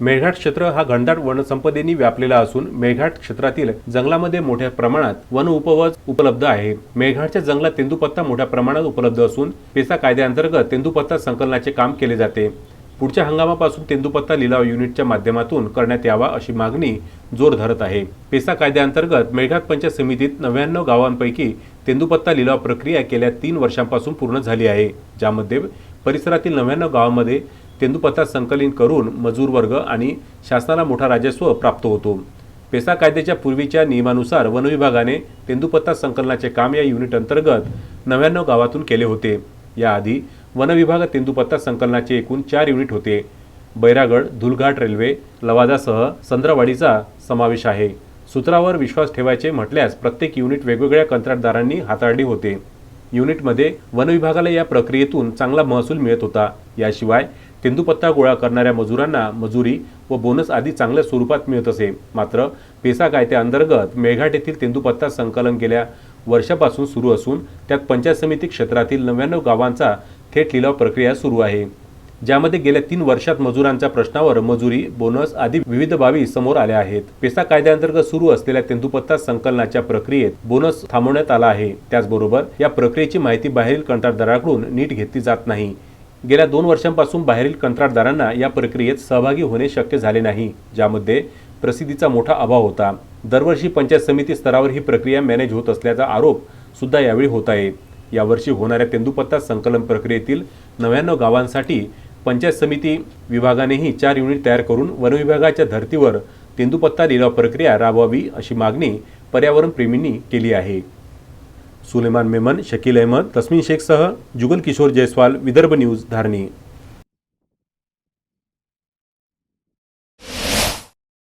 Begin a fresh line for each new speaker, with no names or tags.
मेळघाट क्षेत्र हा घनदाट वनसंपदेने व्यापलेला असून मेळघाट क्षेत्रातील जंगलामध्ये मोठ्या प्रमाणात वन उपवज उपलब्ध आहे. मेळघाटच्या जंगलात तेंदुपत्ता मोठ्या प्रमाणात उपलब्ध असून पेसा कायद्याअंतर्गत तेंदुपत्ता संकलनाचे काम केले जाते. पुढच्या हंगामापासून तेंदुपत्ता लिलाव युनिटच्या माध्यमातून करण्यात यावा अशी मागणी जोर धरत आहे. पेसा कायद्याअंतर्गत मेळघाट पंचायत समितीत नव्याण्णव गावांपैकी तेंदुपत्ता लिलाव प्रक्रिया गेल्या तीन वर्षांपासून पूर्ण झाली आहे. ज्यामध्ये परिसरातील नव्याण्णव गावांमध्ये तेंदूपत्ता संकलित करून मजूर वर्ग आणि शासनाला मोठा राजस्व प्राप्त होतो. पेसा कायद्याच्या पूर्वीच्या नियमानुसार वनविभागाने तेंदुपत्ता संकलनाचे काम या युनिट अंतर्गत नव्याण्णव गावातून केले होते. याआधी वनविभाग तेंदुपत्ता संकलनाचे एकूण चार युनिट होते. बैरागड धुलघाट रेल्वे लवादासह संद्रावाडीचा समावेश आहे. सूत्रावर विश्वास ठेवायचे म्हटल्यास प्रत्येक युनिट वेगवेगळ्या कंत्राटदारांनी हाताळली होते. युनिटमध्ये वनविभागाला या प्रक्रियेतून चांगला महसूल मिळत होता. याशिवाय तेंदूपत्ता गोळा करणाऱ्या मजुरांना मजुरी व बोनस आदी चांगल्या स्वरूपात मिळत असे. मात्र पेसा कायद्याअंतर्गत मेळघाट येथील तेंदूपत्ता संकलन गेल्या वर्षापासून सुरू असून त्यात पंचायत समिती क्षेत्रातील नव्याण्णव गावांचा थेट लिलाव प्रक्रिया सुरू आहे. ज्यामध्ये गेल्या तीन वर्षात मजुरांच्या प्रश्नावर मजुरी बोनस आदी विविध बाबी समोर आल्या आहेत. पेसा कायद्याअंतर्गत सुरू असलेल्या तेंदुपत्ता संकलनाच्या प्रक्रियेत बोनस थांबवण्यात आला आहे. त्याचबरोबर या प्रक्रियेची माहिती बाहेरील कंत्राटदाराकडून नीट घेतली जात नाही. गेल्या दोन वर्षांपासून बाहेरील कंत्राटदारांना या प्रक्रियेत सहभागी होणे शक्य झाले नाही ज्यामध्ये प्रसिद्धीचा मोठा अभाव होता. दरवर्षी पंचायत समिती स्तरावर ही प्रक्रिया मॅनेज होत असल्याचा आरोप सुद्धा यावेळी होत आहे. यावर्षी होणाऱ्या तेंदुपत्ता संकलन प्रक्रियेतील नव्याण्णव गावांसाठी पंचायत समिती विभागानेही चार युनिट तयार करून वनविभागाच्या धर्तीवर तेंदुपत्ता लिलाव प्रक्रिया राबवावी अशी मागणी पर्यावरण प्रेमींनी केली आहे. सुलेमान मेमन शकील अहमद तस्मिन शेखसह जुगल किशोर जयस्वाल विदर्भ न्यूज धारणी.